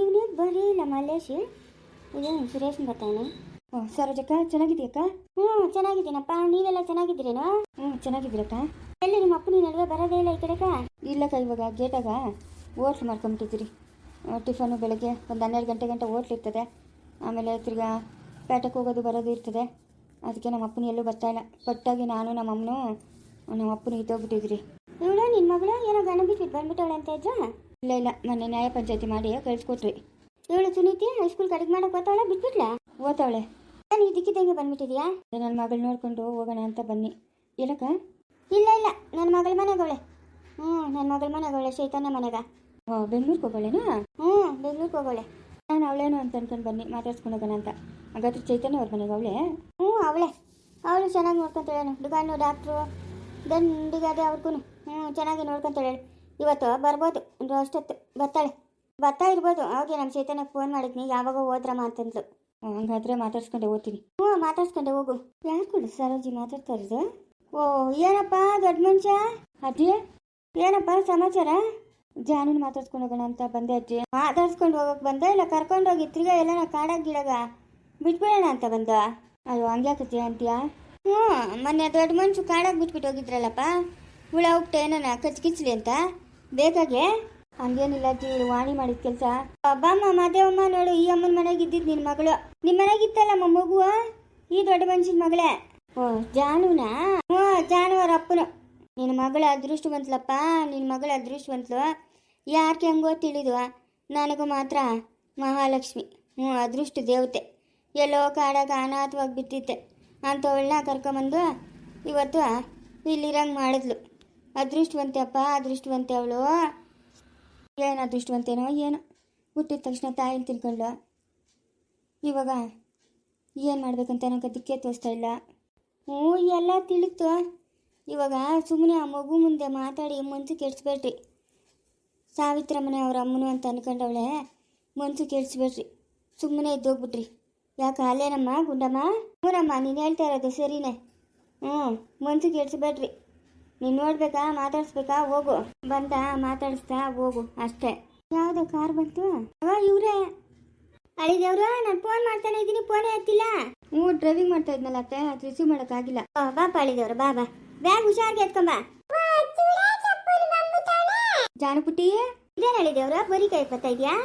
ಇವನೇ ಬರ್ರಿ ನಮ್ಮ ಮಲ್ಲೇಶಿ. ಇದು ಸುರೇಶ್ ಬರ್ತಾನೆ. ಓ, ಸರೋಜಕ್ಕ ಚೆನ್ನಾಗಿದ್ಯಕ್ಕ ಹ್ಞೂ, ಚೆನ್ನಾಗಿದ್ದೀನಪ್ಪ. ನೀವೆಲ್ಲ ಚೆನ್ನಾಗಿದ್ದೀರೇನೋ? ಹ್ಞೂ, ಚೆನ್ನಾಗಿದ್ದೀರಕ್ಕ. ಎಲ್ಲಿ ನಿಮ್ಮ ಅಪ್ಪನ ನಡುವೆ ಬರೋದೇ ಇಲ್ಲ ಈ ಕಡೆಕ ಇಲ್ಲಕ್ಕ, ಇವಾಗ ಗೇಟಾಗ ಓಟ್ಲು ಮಾಡ್ಕೊಂಬಿಟ್ಟಿದ್ದೀರಿ. ಟಿಫನು ಬೆಳಗ್ಗೆ ಒಂದು ಹನ್ನೆರಡು ಗಂಟೆ ಗಂಟೆ ಓಟ್ಲು ಇರ್ತದೆ. ಆಮೇಲೆ ತಿರ್ಗಾ ಪೇಟೆಗೆ ಹೋಗೋದು ಬರೋದು ಇರ್ತದೆ. ಅದಕ್ಕೆ ನಮ್ಮ ಅಪ್ಪನ ಎಲ್ಲೂ ಬರ್ತಾ ಇಲ್ಲ. ಪಟ್ಟಾಗಿ ನಾನು, ನಮ್ಮ ಅಮ್ಮನೂ, ನಮ್ಮ ಅಪ್ಪನ ಇದ್ದೋಗ್ಬಿಟ್ಟಿದ್ರಿ ಇವಳು ನಿನ್ನ ಮಗಳು? ಏನೋ ಗಣ ಬಿಟ್ಟು ಬಂದ್ಬಿಟ್ಟವಳೆ ಅಂತ ಇದ್ದ ಇಲ್ಲ ಇಲ್ಲ. ಮೊನ್ನೆ ನ್ಯಾಯ ಪಂಚಾಯತಿ ಮಾಡಿ ಕಳಿಸ್ಕೊಟ್ರಿ ಇವಳು ಸುನೀತಿ ಹೈಸ್ಕೂಲ್ ಕಡೆಗೆ ಮಾಡಕ್ ಬರ್ತಾವಳ ಬಿಟ್ಬಿಟ್ಲಾ? ಓದ್ತಾವಳೆ. ನಾನು ಇದಕ್ಕಿದ್ದಂಗೆ ಬಂದ್ಬಿಟ್ಟಿದ್ಯಾ? ನನ್ನ ಮಗಳು ನೋಡ್ಕೊಂಡು ಹೋಗೋಣ ಅಂತ ಬನ್ನಿ. ಇಲ್ಲಕ್ಕ ಇಲ್ಲ ಇಲ್ಲ. ನನ್ನ ಮಗಳ ಮನೆಗವಳೆ. ಹ್ಞೂ ನನ್ನ ಮಗಳ ಮನೆಗವಳೆ, ಚೈತನ್ಯ ಮನೆಗ. ಓ, ಬೆಂಗ್ಳೂರ್ಗೆ ಹೋಗೋಳೇನಾ? ಹ್ಞೂ ಬೆಂಗ್ಳೂರ್ಗೆ ಹೋಗೋಳೆ. ನಾನು ಅವಳೇನು ಅಂತ ಅನ್ಕೊಂಡು ಬನ್ನಿ, ಮಾತಾಡ್ಸ್ಕೊಂಡು ಹೋಗೋಣ ಅಂತ. ಹಾಗಾದ್ರೆ ಚೈತನ್ಯ ಅವ್ರ ಮನೆಗೆ ಅವಳೆ ಹ್ಞೂ ಅವಳೆ. ಅವಳು ಚೆನ್ನಾಗಿ ನೋಡ್ಕೊಂತಾಳೆ ದುಕಾನು ಡಾಕ್ಟ್ರು ದಂಡಿಗಾದೆ ಅವ್ರಿಗೂ ಹ್ಞೂ ಚೆನ್ನಾಗಿ ನೋಡ್ಕೊಂತಾಳೆ ಇವತ್ತು ಬರ್ಬೋದು. ಅಷ್ಟೊತ್ತು. ಬರ್ತಾಳೆ. ಬರ್ತಾ ಇರ್ಬೋದು. ಅವಾಗೆ ನಮ್ಮ ಚೇತನಕ್ಕೆ ಫೋನ್ ಮಾಡಿದ್ನಿ. ಯಾವಾಗ ಹೋದ್ರಮ್ಮ ಅಂತಂದ್ಲು. ಹಂಗಾದ್ರೆ ಮಾತಾಡ್ಸ್ಕೊಂಡೆ ಓದ್ತೀನಿ ಹ್ಞೂ ಮಾತಾಡ್ಸ್ಕೊಂಡೆ ಹೋಗು. ಯಾರು ಕೊಡು ಸರೋಜಿ ಮಾತಾಡ್ತಾ ಇರೋದು? ಓ, ಏನಪ್ಪ ದೊಡ್ಡ ಮನುಷ್ಯ? ಅಜ್ಜಿ? ಏನಪ್ಪ ಸಮಾಚಾರ? ಜಾನಿನ ಮಾತಾಡ್ಸ್ಕೊಂಡು ಹೋಗೋಣ ಅಂತ ಬಂದೆ ಅಜ್ಜಿ. ಮಾತಾಡ್ಸ್ಕೊಂಡು ಹೋಗಕ್ಕೆ ಬಂದ ಇಲ್ಲ? ಕರ್ಕೊಂಡು ಹೋಗಿ ತಿರ್ಗಾ ಎಲ್ಲನ ಕಾಡಾಗ ಗಿಡಗ ಬಿಟ್ಬಿಡೋಣ ಅಂತ ಬಂದ. ಅಯ್ಯೋ ಹಂಗ್ಯಾಕಜ್ಜಿ ಅಂತೀಯಾ? ಹ್ಞೂ ಮೊನ್ನೆ ದೊಡ್ಡ ಮನುಷ್ಯ ಕಾಡಾಗ ಬಿಟ್ಬಿಟ್ಟು ಹೋಗಿದ್ರಲ್ಲಪ್ಪ? ಹುಳ ಏನಾನ ಏನನ ಕಚ್ಕಿಚ್ಲಿ ಅಂತ? ಬೇಕಾಗೆ ಹಂಗೇನಿಲ್ಲ ಅಜ್ಜಿ ವಾಣಿ ಮಾಡಿದ ಕೆಲಸ. ಅಬ್ಬಮ್ಮ ಮಾದೇವಮ್ಮ ನೋಡು, ಈ ಅಮ್ಮನ ಮನೆಗೆ ಇದ್ದಿದ್ದು ನಿನ್ನ ಮಗಳು. ನಿಮ್ಮ ಮನೆಗೆ ಇತ್ತಲ್ಲಮ್ಮ ಮಗು ಈ ದೊಡ್ಡ ಮನುಷ್ಯನ ಮಗಳೇ. ಓ, ಜಾನುನಾ? ಓ ಜಾನು ಅಪ್ಪನು. ನಿನ್ನ ಮಗಳ ಅದೃಷ್ಟವಂತಲಪ್ಪ ನಿನ್ನ ಮಗಳ ಅದೃಷ್ಟವಂತಲು. ಯಾಕೆ ಹೆಂಗೋ ತಿಳಿದು, ನನಗೂ ಮಾತ್ರ ಮಹಾಲಕ್ಷ್ಮಿ. ಹ್ಞೂ, ಅದೃಷ್ಟ ದೇವತೆ. ಎಲ್ಲೋ ಕಾಡಾಗ ಅನಾಥವಾಗಿ ಬಿತ್ತಿತ್ತೆ ಅಂಥವಳನ್ನ ಕರ್ಕೊಂಬಂದು ಇವತ್ತು ಇಲ್ಲಿರಂಗೆ ಮಾಡಿದ್ಲು. ಅದೃಷ್ಟವಂತೆ ಅಪ್ಪ ಅದೃಷ್ಟವಂತೆ ಅವಳು. ಏನು ಅದೃಷ್ಟವಂತೇನೋ ಏನೋ. ಹುಟ್ಟಿದ ತಕ್ಷಣ ತಾಯಿನ ತಿಳ್ಕೊಂಡು ಇವಾಗ ಏನು ಮಾಡ್ಬೇಕಂತ ನನಗೆ ದಿಕ್ಕೆ ತೋರಿಸ್ತಾ ಇಲ್ಲ. ಹ್ಞೂ, ಎಲ್ಲ ತಿಳಿತು. ಇವಾಗ ಸುಮ್ಮನೆ ಆ ಮಗು ಮುಂದೆ ಮಾತಾಡಿ ಮನ್ಸು ಕೆಡಿಸ್ಬೇಡ್ರಿ. ಸಾವಿತ್ರಮ್ಮನೆ ಅವ್ರ ಅಮ್ಮನು ಅಂತ ಅನ್ಕೊಂಡವಳೆ, ಮನ್ಸು ಕೆಡಿಸ್ಬೇಡ್ರಿ. ಸುಮ್ಮನೆ ಇದ್ದೋಗ್ಬಿಟ್ರಿ ಯಾಕೆ ಅಲ್ಲೇನಮ್ಮ ಗುಂಡಮ್ಮ? ಹ್ಞೂನಮ್ಮ, ನೀನು ಹೇಳ್ತಾ ಇರೋದು ಸರಿನೇ. ಹ್ಞೂ, ಮನ್ಸು ಕೆಡಿಸ್ಬೇಡ್ರಿ. ನೀನು ನೋಡ್ಬೇಕಾ, ಮಾತಾಡಿಸ್ಬೇಕಾ? ಹೋಗು. ಬಂದ ಮಾತಾಡಿಸ್ತಾ ಹೋಗು. ಅಷ್ಟೇ. ಯಾವ್ದು ಕಾರ್ ಬಂತು? ಇವ್ರೆ. ಅಳಿದೇವ್ರ, ನಾನು ಫೋನ್ ಮಾಡ್ತಾನೆ ಇದ್ದೀನಿ ಫೋನೇ ಎತ್ತಿಲ್ಲ. ಹ್ಞೂ ಡ್ರೈವಿಂಗ್ ಮಾಡ್ತಾ ಇದ್ನಲ್ಲ ಅತ್ತೆ, ಅದು ರಿಸೀವ್ ಮಾಡೋಕ್ಕಾಗಿಲ್ಲ ಬಾ ಅಳಿದೇವ್ರ, ಬಾ ಬಾ. ಬ್ಯಾಗ್ ಹುಷಾರ್ಗೆ ಎತ್ಕೊಂಬ. ಜಾನಪುಟ್ಟಿ? ಇದೇನ್ ಹೇಳಿದೇವ್ರ ಬರೀ ಕೈ ಬರ್ತಾ ಇದೆಯಾ?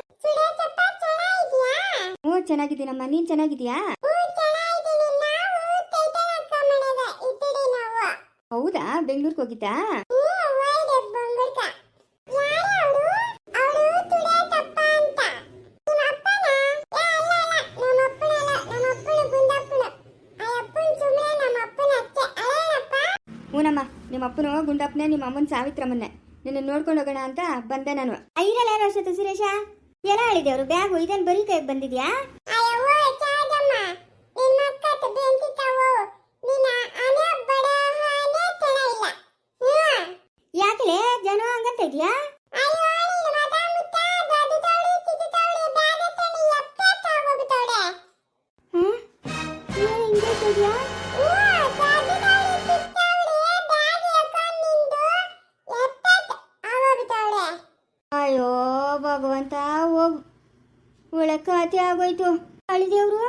ಹ್ಞೂ, ಚೆನ್ನಾಗಿದ್ದೀನಮ್ಮ. ನೀನ್ ಚೆನ್ನಾಗಿದ್ಯಾ ಬೆಂಗ್ಳೂರಿಗೆ ಹೋಗಿದ್ದಾ? ಹ್ಞೂನಮ್ಮ ನಿಮ್ಮ ಅಪ್ಪನು? ಗುಂಡಪ್ಪನೇ. ನಿಮ್ಮ ಅಮ್ಮನ ಸಾವಿತ್ರಮ್ಮನ್ನೇ. ನಿನ್ನ ನೋಡ್ಕೊಂಡು ಹೋಗೋಣ ಅಂತ ಬಂದೆ ನಾನು. ಐರಲ್ಲ ಯಾರು ಅಷ್ಟೇ ಸುರೇಶ? ಎಲ್ಲ ಆಳಿದೆಯವರು ಬ್ಯಾಗ್ ಇದೇನ್ ಬರೀ ಕೈಗೆ ಬಂದಿದ್ಯಾ? ಭಗವಂತ ಹೋಗು ಒಳ್ಳೆ ಕತೆ ಆಗೋಯ್ತು. ಅಳಿದೇವ್ರು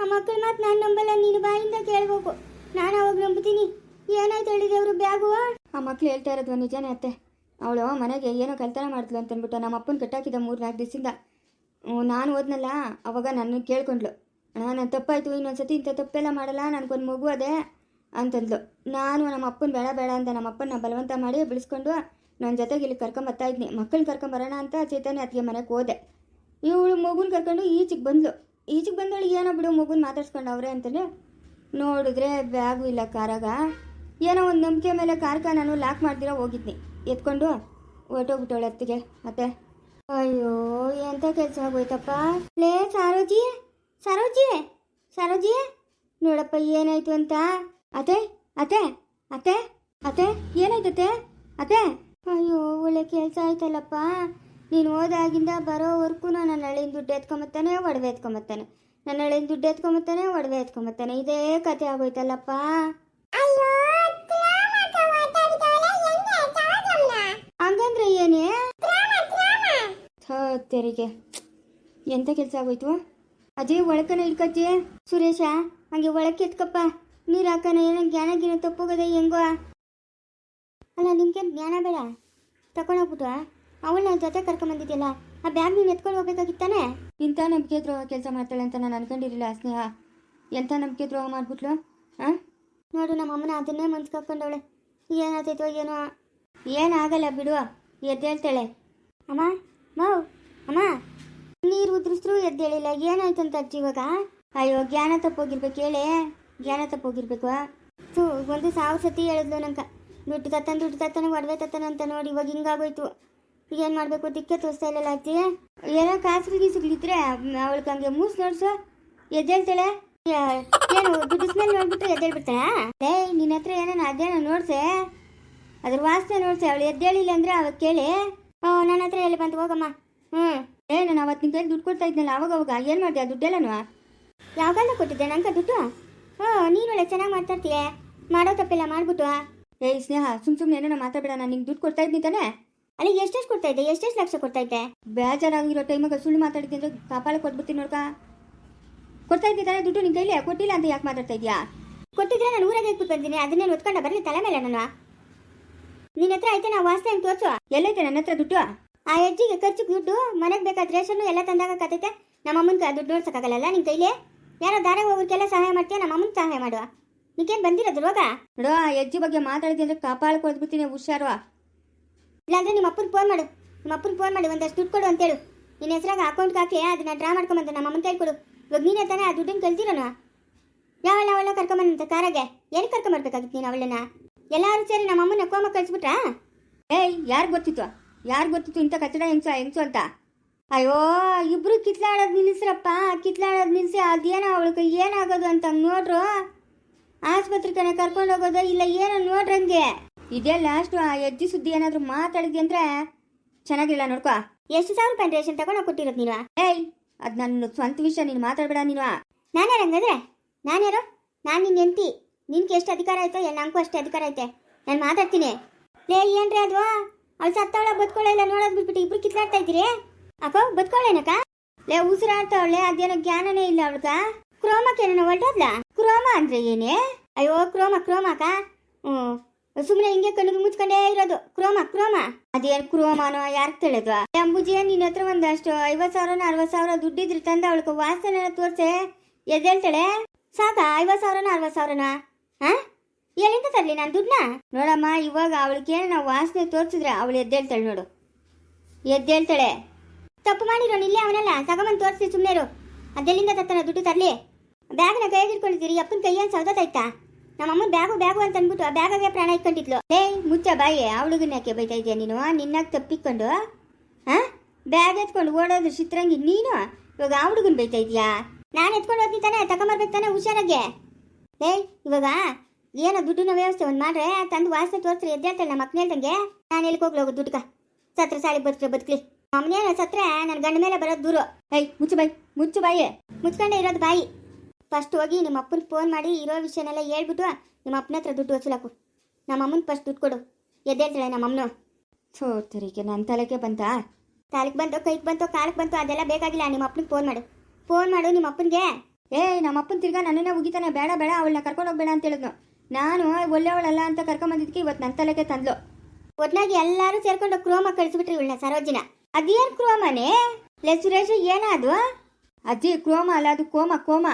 ಆ ಮಕ್ಕಳ ಮಾತು ನಾನು ನಂಬಲ್ಲ, ನೀನು ಬಾಯಿಂದ ಕೇಳ್ಬೇಕು. ನಾನು ಅವಾಗ ನಂಬ್ತೀನಿ. ಏನಾಯ್ತು ಅಳಿದೇವ್ರು ಬ್ಯಾಗು? ಆ ಮಕ್ಳು ಹೇಳ್ತಾ ಇರೋದು ನಿಜಾನೇ ಅತ್ತೆ. ಅವಳು ಮನೆಗೆ ಏನೋ ಕಲ್ತನ ಮಾಡಿದ್ಲು ಅಂತ ಅಂದ್ಬಿಟ್ಟು ನಮ್ಮ ಅಪ್ಪನ ಕಟ್ಟಾಕಿದ ಮೂರು ನಾಲ್ಕು ದಿವಸದಿಂದ. ನಾನು ಓದ್ನಲ್ಲ ಅವಾಗ ನನ್ನ ಕೇಳ್ಕೊಂಡ್ಲು ನಾನು ತಪ್ಪಾಯ್ತು, ಇನ್ನೊಂದ್ಸತಿ ಇಂಥ ತಪ್ಪೆಲ್ಲ ಮಾಡಲ್ಲ, ನನಗೊಂದು ಮಗು ಅದೇ ಅಂತಂದ್ಲು ನಾನು ನಮ್ಮ ಅಪ್ಪನ ಬೇಡ ಬೇಡ ಅಂತ ನಮ್ಮ ಅಪ್ಪನ ಬಲವಂತ ಮಾಡಿ ಬಿಡಿಸ್ಕೊಂಡು ನನ್ನ ಜೊತೆಗೆ ಇಲ್ಲಿ ಕರ್ಕೊಂಬರ್ತಾ ಇದ್ನಿ. ಮಕ್ಕಳನ್ನ ಕರ್ಕೊಂಬರೋಣ ಅಂತ ಚೈತನ್ಯ ಅತ್ತಿಗೆ ಮನೆಗೆ ಹೋದೆ. ಇವಳು ಮಗುನ ಕರ್ಕೊಂಡು ಈಚೆಗೆ ಬಂದ್ಲು. ಈಚೆಗೆ ಬಂದವಳು ಏನೋ ಬಿಡು ಮಗುನ ಮಾತಾಡ್ಸ್ಕೊಂಡು ಅವ್ರೆ ಅಂತಲೇ ನೋಡಿದ್ರೆ ಬ್ಯಾಗು ಇಲ್ಲ ಕಾರಾಗ. ಏನೋ ಒಂದು ನಂಬಿಕೆ ಮೇಲೆ ಕಾರ್ಕ ನಾನು ಲಾಕ್ ಮಾಡ್ದಿರೋ ಹೋಗಿದ್ನಿ. ಎತ್ಕೊಂಡು ಹೊಟ್ಟೋಗ್ಬಿಟ್ಟವಳು ಅತ್ತಿಗೆ. ಮತ್ತೆ, ಅಯ್ಯೋ, ಎಂತ ಕೆಲಸ ಆಗೋಯ್ತಪ್ಪ? ಲೇ, ಸಾರೋಜಿ, ಸರೋಜಿ ಸರೋಜಿ, ನೋಡಪ್ಪ ಏನಾಯ್ತು ಅಂತ? ಅತ್ತೆ ಅತ್ತೆ ಅತ್ತೆ ಅತ್ತೆ ಏನಾಯ್ತತೆ ಅತ್ತೆ ಅಯ್ಯೋ ಒಳ್ಳೆ ಕೆಲಸ ಆಯ್ತಲ್ಲಪ್ಪ. ನೀನು ಹೋದಾಗಿಂದ ಬರೋವರೆಗೂ ನನ್ನ ಹಳೆಯ ದುಡ್ಡು ಎತ್ಕೊಂಬತ್ತಾನೆ ಒಡವೆ ಎತ್ಕೊಂಬತ್ತಾನೆ. ನನ್ನ ಹಳೆಯ ದುಡ್ಡು ಎತ್ಕೊಂಬತ್ತಾನೆ ಒಡವೆ ಎತ್ಕೊಂಬತ್ತಾನೆ. ಇದೇ ಕತೆ ಆಗೋಯ್ತಲ್ಲಪ್ಪ. ಹಂಗಂದ್ರೆ ಏನೇ? ತೆರಿಗೆ. ಎಂತ ಕೆಲಸ ಆಗೋಯ್ತು? ಅದೇ ಒಳಕನ ಇಟ್ಕಜ್ಜಿ ಸುರೇಶ ಹಂಗೆ ಒಳಕ್ಕೆ ಎತ್ಕಪ್ಪ. ನೀರು ಹಾಕನ ಏನೋ ಜ್ಞಾನ ಗಿನ ತಪ್ಪೋಗದೆ ಹೆಂಗೋ? ಅಲ್ಲ ನಿಮ್ಗೆ ಜ್ಞಾನ ಬೇಡ? ತಗೊಂಡೋಗ್ಬಿಟ್ಟು ಅವಳನ್ನ ಜೊತೆ ಕರ್ಕೊಂಬಂದಿದ್ಯಲ್ಲ ಆ ಬ್ಯಾಗ್ ನೀನು ಎತ್ಕೊಂಡು ಹೋಗ್ಬೇಕಾಗಿತ್ತಾನೆ ಇಂಥ ನಂಬಿಕೆ ದ್ರೋಹ ಕೆಲಸ ಮಾಡ್ತಾಳೆ ಅಂತ ನಾನು ಅನ್ಕೊಂಡಿರಲಿಲ್ಲ ಸ್ನೇಹ. ಎಂಥ ನಂಬಿಕೆ ದ್ರೋಹ ಮಾಡ್ಬಿಟ್ಲು? ಹಾಂ ನೋಡು ನಮ್ಮ ಅಮ್ಮನ ಅದನ್ನೇ ಮನ್ಸು ಹಾಕೊಂಡವಳೆ ಏನಾಗ್ತೈತೋ ಏನೋ. ಏನಾಗಲ್ಲ ಬಿಡು ಎದ್ದೇಳ್ತಾಳೆ ಅಮ್ಮ ಮೌ ಅಮ್ಮ. ನೀರು ಉದ್ರಿಸ್ರು ಎದ್ದೇಳಿಲ್ಲ ಏನಾಯ್ತು ಅಂತ ಅಜ್ಜಿ ಇವಾಗ? ಅಯ್ಯೋ ಜ್ಞಾನ ತಪ್ಪೋಗಿರ್ಬೇಕು ಹೇಳೇ. ಜ್ಞಾನ ತಪ್ಪೋಗಿರ್ಬೇಕು. ಸೊ ಒಂದು ಸಾವಿರ ಸತಿ ಹೇಳಿದ್ಲು ನಂಗೆ. ದುಡ್ಡು ತತ್ತನ ದುಡ್ಡು ತತ್ತನ, ಒಡವೆ ತತ್ತನ ಅಂತ ನೋಡಿ ಇವಾಗ ಹಿಂಗಾಗೋಯ್ತು. ಏನು ಮಾಡಬೇಕು? ದಿಕ್ಕೆ ತೋರಿಸ್ತಾ ಇಲ್ಲಲ್ಲ ಅಜ್ಜಿ ಏನೋ ಕಾಸು ಗೀಸುಗಳಿದ್ರೆ ಅವಳಿಗೆ ಹಂಗೆ ಮೂಸ್ ನೋಡ್ಸು. ಎದ್ದೇಳ್ತಾಳೆ. ಏನು, ದುಡ್ಡು ಸ್ಮೆಲ್ ನೋಡ್ಬಿಟ್ರೆ ಎದ್ದೇಳ್ಬಿಡ್ತಾಳ? ಏ ನಿನ್ನ ಹತ್ರ ಏನೇನು ಅದೇನೋ ನೋಡ್ಸೆ. ಅದ್ರ ವಾಸನೆ ನೋಡ್ಸೆ. ಅವಳು ಎದ್ದೇಳಿಲ್ಲ ಅಂದ್ರೆ ಅವಾಗ ಕೇಳಿ. ಓ, ನನ್ನ ಹತ್ರ ಎಲ್ಲಿ ಬಂತು? ಹೋಗಮ್ಮ. ಹ್ಞೂ ಏ, ನಾನು ಅವತ್ತು ಕೈಲಿ ದುಡ್ಡು ಕೊಡ್ತಾ ಇದ್ನಲ್ಲ, ಅವಾಗ ಅವಾಗ ಏನು ಮಾಡಿದೆ ಆ ದುಡ್ಡೆಲ್ಲನೂ? ಯಾವಾಗಲ್ಲ ಕೊಟ್ಟಿದ್ದೆ, ನಂಗೆ ದುಡ್ಡು? ಹ್ಞೂ ನೀನು ಒಳ್ಳೆ ಚೆನ್ನಾಗಿ ಮಾತಾಡ್ತೀಯ. ಮಾಡೋ ತಪ್ಪಿಲ್ಲ ಮಾಡ್ಬಿಟ್ಟು. ಏಯ್ ಸ್ನೇಹ, ಸುಮ್ ಸುಮ್ಮನೆ ಏನೋ ಮಾತಾಡಬೇಡ, ನಾನು ನಿಂಗೆ ದುಡ್ಡು ಕೊಡ್ತಾ ಇದ್ದೀನಿ ತಾನೆ? ಅಲ್ಲಿ ಎಷ್ಟೆಷ್ಟು ಕೊಡ್ತಾ ಇದ್ದೆ? ಎಷ್ಟೆಷ್ಟು ಲಕ್ಷ ಕೊಡ್ತಾ ಇದ್ದೆ? ಬೇಜಾರಾಗಿರೋ ಟೈಮಾಗ ಸುಳ್ಳು ಮಾತಾಡಿದ್ದೆ ಅಂದ್ರೆ ಕಪಾಲ ಕೊಟ್ಬಿಡ್ತೀನಿ ನೋಡ್ಕ. ಕೊಡ್ತಾ ಇದ್ದೀನಿ ತಾನೆ ದುಡ್ಡು ನಿನ್ ಕೈಲಿ? ಕೊಟ್ಟಿಲ್ಲ ಅಂತ ಯಾಕೆ ಮಾತಾಡ್ತಾ ಇದೆಯಾ? ಕೊಟ್ಟಿದ್ರೆ ನಾನು ಊರಾಗೆ ಇಟ್ಬಿಟ್ಟು ಬಂದಿನಿ ಅದನ್ನೇ ಒತ್ಕೊಂಡ ಬರಲಿ, ತಲೆ ಮೇಲೆ ನಾನು. ನಿನ್ನ ಹತ್ರ ಐತೆ ನಾವು ವಾಸನೆ ತೋರ್ಸು. ಎಲ್ಲೈತೆ ನನ್ನ ಹತ್ರ ದುಡ್ಡು? ಆ ಅಜ್ಜಿಗೆ ಖರ್ಚು ದುಡ್ಡು, ಮನೆಗೆ ಬೇಕಾದ ರೇಷನ್ನು ಎಲ್ಲ ತಂದಾಗ ಕತೈತೆ. ನಮ್ಮ ಅಮ್ಮನ ದುಡ್ಡು ನೋಡ್ಸಕ್ಕಾಗಲ್ಲ ನಿನ್ ಕೈಲಿ? ಯಾರೋ ದಾರ ಹೋಗೋರ್ಗೆಲ್ಲ ಸಹಾಯ ಮಾಡ್ತೀಯ? ನಮ್ಮ ಅಮ್ಮನ ಸಹಾಯ ಮಾಡುವ. ನಿಕ್ಕೇನು ಬಂದಿರೋದು ರೋಗ? ನೋಡೋ ಆ ಹೆಜ್ಜೆ ಬಗ್ಗೆ ಮಾತಾಡಿದ್ದೆ ಅಂದ್ರೆ ಕಪಾಳ ಕೊಡ್ಬಿಡ್ತೀನಿ ಹುಷಾರು. ಇಲ್ಲಾಂದ್ರೆ ನಿಮ್ಮ ಅಪ್ಪನ ಫೋನ್ ಮಾಡು. ನಿಮ್ಮ ಅಪ್ಪನ ಫೋನ್ ಮಾಡಿ ಒಂದಷ್ಟು ದುಡ್ಡು ಕೊಡು ಅಂತೇಳು. ನಿನ್ನ ಹೆಸರಾಗ ಅಕೌಂಟ್ಗೆ ಹಾಕಿ ಅದನ್ನ ಡ್ರಾ ಮಾಡ್ಕೊಂಬಂದು ನಮ್ಮ ಅಮ್ಮನ ಕೊಡು. ಇವಾಗ ನೀನೇ ತಾನೇ ಆ ದುಡ್ಡನ್ನು ಕಲ್ತಿರೋನು? ಯಾವಳ ಅವಳ ಕರ್ಕೊಂಬಂದಂತ ಕಾರಾಗೆ? ಏನಕ್ಕೆ ಕರ್ಕೊಂಬರ್ಬೇಕಾಗಿತ್ತು ನೀನು ಅವಳನ್ನ? ಎಲ್ಲರೂ ಸೇರಿ ನಮ್ಮ ಅಮ್ಮನ ಕೋಮ ಕಳಿಸ್ಬಿಟ್ರಾ? ಏಯ್ ಯಾರು ಗೊತ್ತಿತ್ತು? ಯಾರು ಗೊತ್ತಿತ್ತು ಇಂಥ ಕಚಡ ಹೆಂಗ್ಸು ಹೆಂಗ್ಸು ಅಂತ? ಅಯ್ಯೋ ಇಬ್ರು ಕಿತ್ಲಾಡೋದು ನಿಲ್ಲಿಸ್ರಪ್ಪ. ಕಿತ್ಲಾಡೋದು ನಿಲ್ಲಿಸಿ ಅದೇನೋ ಅವಳಿಗೆ ಏನಾಗೋದು ಅಂತ ನೋಡ್ರು. ಆಸ್ಪತ್ರೆ ತನಕ ಕರ್ಕೊಂಡು ಹೋಗೋದು ಇಲ್ಲ, ಏನೋ ನೋಡ್ರಂಗೆ ಇದೇ ಲಾಸ್ಟ್ ಆ ಎಜ್ಜಿ ಸುದ್ದಿ ಏನಾದರೂ ಮಾತಾಡಿದ್ವಿ ಅಂದ್ರೆ ಚೆನ್ನಾಗಿಲ್ಲ ನೋಡ್ಕೋ. ಎಷ್ಟು ಸಾವಿರ ರೂಪಾಯಿ ರೇಷನ್ ತಗೊಂಡು ಕೊಟ್ಟಿರೋದು ನೀನು? ಏಯ್, ಅದು ನನ್ನ ಸ್ವಂತ ವಿಷಯ, ನೀನು ಮಾತಾಡಬೇಡ ನೀನು. ನಾನ್ಯಾರ ಹಂಗಂದ್ರೆ? ನಾನ್ಯಾರು? ನಾನು ನಿನ್ನ ಎಂತಿ ನಿನ್ಗೆ ಎಷ್ಟು ಅಧಿಕಾರ ಆಯ್ತೋ ಎಲ್ಲ ನಂಗೂ ಅಷ್ಟೇ ಅಧಿಕಾರ ಐತೆ. ನಾನು ಮಾತಾಡ್ತೀನಿ. ಲೇ, ಏನ್ರಿ ಅದು? ಅವ್ಳು ಸತ್ತವಳ ಬದುಕೊಳ್ಳ ಇಲ್ಲ ನೋಡೋದು ಬಿಟ್ಬಿಟ್ಟು ಇಬ್ರು ಕಿತ್ಲಾಡ್ತಾ ಇದ್ದೀರಿ? ಅಪ್ಪ ಬದುಕೊಳ್ಳೇನಕ್ಕ? ಲೇ ಉಸಿರಾಡ್ತಾವಳೆ ಅದೇನೋ ಜ್ಞಾನನೇ ಇಲ್ಲ ಅವಳ್ಗ. ಕ್ರೋಮಕ್ಕೆ ಏನೋ ಹೊರಟೋದ್ಲ? ಕ್ರೋಮ ಅಂದ್ರೆ ಏನೇ? ಅಯ್ಯೋ, ಕ್ರೋಮ ಕ್ರೋಮಕ್ಕ ಹ್ಞೂ. ಸುಮ್ಮನೆ ಹಿಂಗೆ ಕಣ್ಣಿಗೆ ಮುಚ್ಕೊಂಡೇ ಇರೋದು. ಕ್ರೋಮ ಕ್ರೋಮ. ಅದೇನ್ ಕ್ರೋಮನೋ ಯಾರು ತಿಳಿದ್ವ? ಅಂಬುಜಿ, ನಿನ್ನ ಹತ್ರ ಒಂದಷ್ಟು ಐವತ್ತು ಸಾವಿರನ, ಅರವತ್ತು ಸಾವಿರ ದುಡ್ಡಿದ್ರೆ ತಂದ ಅವಳಕ್ಕೆ ವಾಸನೆ ತೋರ್ಸೆ. ಎದ್ದೇಳ್ತಾಳೆ ಸಾಕಾ, ಐವತ್ತು ಸಾವಿರನ, ಅರವತ್ತು ಸಾವಿರನ? ಹಾಂ? ಎಲ್ಲಿಂದ ತರ್ಲಿ ನಾನು ದುಡ್ಡನ್ನ? ನೋಡಮ್ಮ, ಇವಾಗ ಅವಳಿಗೆ ನಾವು ವಾಸನೆ ತೋರ್ಸಿದ್ರೆ ಅವಳು ಎದ್ದೇಳ್ತಾಳೆ ನೋಡು. ಎದ್ದೇಳ್ತಾಳೆ ತಪ್ಪು ಮಾಡಿರೋ ಇಲ್ಲೇ ಅವನಲ್ಲ. ತಗೊಂಬಂದು ತೋರಿಸಿ ಸುಮ್ಮನೆ ಅದೆಲ್ಲಿಂದ ತತ್ತನ ದುಡ್ಡು ತರಲಿ. ಬ್ಯಾಗ್ನ ಕೈಯಲ್ಲಿ ಇಟ್ಕೊಂಡಿದ್ದೀರಿ ಅಪ್ಪನ ಕೈಯೇನು ಸೌದತ್ತಾಯ್ತಾ ನಮ್ಮ ಅಮ್ಮನ ಬ್ಯಾಗು ಬ್ಯಾಗು ಅಂತ ಅಂದ್ಬಿಟ್ಟು ಆ ಬ್ಯಾಗಾಗೆ ಪ್ರಾಣ ಇಟ್ಕೊಂಡಿದ್ಲು. ಏಯ್ ಮುಚ್ಚ ಬಾಯಿ ಅವಳಿಗನ್ನ ಯಾಕೆ ಬೈತಾ ಇದೆಯಾ ನೀನು? ನಿನ್ನಾಗ ತಪ್ಪಿಕೊಂಡು ಹಾ ಬ್ಯಾಗ್ ಎತ್ಕೊಂಡು ಓಡೋದು ಚಿತ್ರಂಗಿ ನೀನು? ಇವಾಗ ಆ ಹುಡುಗನ ಬೈತಾ ಇದೆಯಾ ನಾನು ಎತ್ಕೊಂಡು ಹೋಗ್ತೀನಿ ತಾನೆ, ತಗೊಂಬರ್ಬೇಕು ತಾನೆ ಹುಷಾರಾಗೆ? ಏಯ್ ಇವಾಗ ಏನೋ ದುಡ್ಡಿನ ವ್ಯವಸ್ಥೆ ಒಂದು ಮಾಡ್ರೆ, ತಂದು ವಾಸನೆ ತೋರಿಸ್ರಿ ಎದ್ದೇಳ್ತಾಳೆ ನಮ್ಮ ಅಕ್ಕನ ಹೇಳ್ದಂಗೆ. ನಾನು ಎಲ್ಲಿ ಹೋಗ್ಲಿ ಹೋಗು ದುಡ್ಕ? ಸತ್ರ ಸಾಲಿಗೆ ಬದುಕ್ರೆ ಬದುಕ್ಲಿ. ಅಮ್ಮನೇನ ಸತ್ರ ನನ್ನ ಗಂಡ ಮೇಲೆ ಬರೋದು ದೂರು. ಏಯ್, ಮುಚ್ಚು ಬಾಯಿ ಮುಚ್ಚು ಬಾಯಿ. ಮುಚ್ಕೊಂಡೆ ಇರೋದು ಬಾಯಿ. ಫಸ್ಟ್ ಹೋಗಿ ನಿಮ್ಮ ಅಪ್ಪನ ಫೋನ್ ಮಾಡಿ ಇರೋ ವಿಷಯನೆಲ್ಲ ಹೇಳ್ಬಿಟ್ಟು ನಿಮ್ಮ ಅಪ್ಪನ ಹತ್ರ ದುಡ್ಡು ವಸೂಲಾಕು ನಮ್ಮ ಅಮ್ಮನ ಫಸ್ಟ್ ದುಡ್ಡು ಕೊಡು. ಎದ್ದೇಳ್ತಾಳೆ ನಮ್ಮ ಅಮ್ಮನು. ಸೋ ತರಿಕೆ ನನ್ನ ತಲೆಗೆ ಬಂತಾ? ತಲೆಗೆ ಬಂತು, ಕೈಗೆ ಬಂತು ಕಾಲಕ್ಕೆ ಬಂತು, ಅದೆಲ್ಲ ಬೇಕಾಗಿಲ್ಲ. ನಿಮ್ಮ ಅಪ್ಪನಿಗೆ ಫೋನ್ ಮಾಡು. ಫೋನ್ ಮಾಡು ನಿಮ್ಮ ಅಪ್ಪನಿಗೆ. ಏಯ್, ನಮ್ಮ ಅಪ್ಪನ ತಿರ್ಗಾ ನನ್ನನ್ನೇ ಉಗಿತಾನೆ. ಬೇಡ ಬೇಡ, ಅವಳನ್ನ ಕರ್ಕೊಂಡು ಹೋಗ್ಬೇಡ ಅಂತ ಹೇಳಿದ್ನು. ನಾನು ಒಳ್ಳೆಯವಳಲ್ಲ ಅಂತ ಕರ್ಕೊಂಬಂದಿದ್ದಕ್ಕೆ ಇವತ್ತು ನನ್ನ ತಲೆಗೆ ತಂದ್ಲು. ಒಟ್ನಾಗಿ ಎಲ್ಲರೂ ಸೇರ್ಕೊಂಡು ಕ್ರೋಮ ಕಳಿಸ್ಬಿಟ್ರಿ ಇವಳನ್ನ ಸರೋಜಿನ. ಅದೇನು ಕ್ರೋಮನೇ? ಲೇ ಸುರೇಶ್, ಏನಾದು? ಅಜ್ಜಿ, ಕ್ರೋಮ ಅಲ್ಲ, ಅದು ಕೋಮ ಕೋಮ.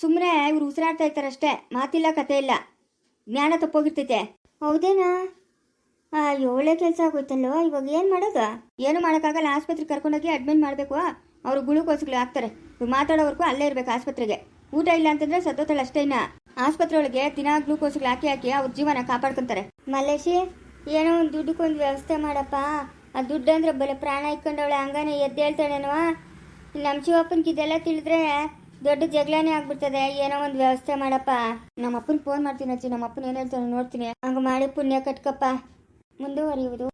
ಸುಮ್ಮನೆ ಇವ್ರು ಉಸಿರಾಡ್ತಾ ಇರ್ತಾರಷ್ಟೇ ಮಾತಿಲ್ಲ ಕತೆ ಇಲ್ಲ. ಜ್ಞಾನ ತಪ್ಪೋಗಿರ್ತೈತೆ. ಹೌದೇನಾ? ಅಯ್ಯೋ ಒಳ್ಳೆ ಕೆಲಸ ಆಗೋಯ್ತಲ್ಲೋ ಇವಾಗ ಏನು ಮಾಡೋದು? ಏನು ಮಾಡೋಕ್ಕಾಗಲ್ಲ ಆಸ್ಪತ್ರೆಗೆ ಕರ್ಕೊಂಡೋಗಿ ಅಡ್ಮಿಟ್ ಮಾಡಬೇಕು. ಅವರು ಗುಳುಕೋಸ್ಗಳು ಹಾಕ್ತಾರೆ ಇವ್ರು ಮಾತಾಡೋವರೆಗೂ ಅಲ್ಲೇ ಇರಬೇಕು ಆಸ್ಪತ್ರೆಗೆ. ಊಟ ಇಲ್ಲ ಅಂತಂದ್ರೆ ಸತ್ತೋತಾಳೆ ಅಷ್ಟೇ ಇನ್ನ. ಆಸ್ಪತ್ರೆ ಒಳಗೆ ದಿನ ಗ್ಲೂಕೋಸ್ಗಳು ಹಾಕಿ ಹಾಕಿ ಅವ್ರ ಜೀವನ ಕಾಪಾಡ್ಕೊಂತಾರೆ. ಮಲೇಶಿ ಏನೋ ಒಂದು ದುಡ್ಡಕ್ಕೊಂದು ವ್ಯವಸ್ಥೆ ಮಾಡಪ್ಪ. ಆ ದುಡ್ಡು ಅಂದ್ರೆ ಬಲೆ ಪ್ರಾಣ ಇಟ್ಕೊಂಡವಳೆ ಹಂಗಾನೆ ಎದ್ದೇಳ್ತಾಳೇನೋ. ನಮ್ಮ ಶಿವಪ್ಪನಿಗೆ ಇದೆಲ್ಲ ತಿಳಿದ್ರೆ ದೊಡ್ಡ ಜಗಳನೇ ಆಗ್ಬಿಡ್ತದೆ. ಏನೋ ಒಂದು ವ್ಯವಸ್ಥೆ ಮಾಡಪ್ಪ. ನಮ್ಮ ಅಪ್ಪನ ಫೋನ್ ಮಾಡ್ತೀನಿ ಅಜ್ಜಿ. ನಮ್ಮ ಅಪ್ಪನ ಏನು ಹೇಳ್ತಾನೆ ನೋಡ್ತೀನಿ. ಹಂಗ ಮಾಡಿ ಪುಣ್ಯ ಕಟ್ಕಪ್ಪ. ಮುಂದುವರಿಯುವುದು.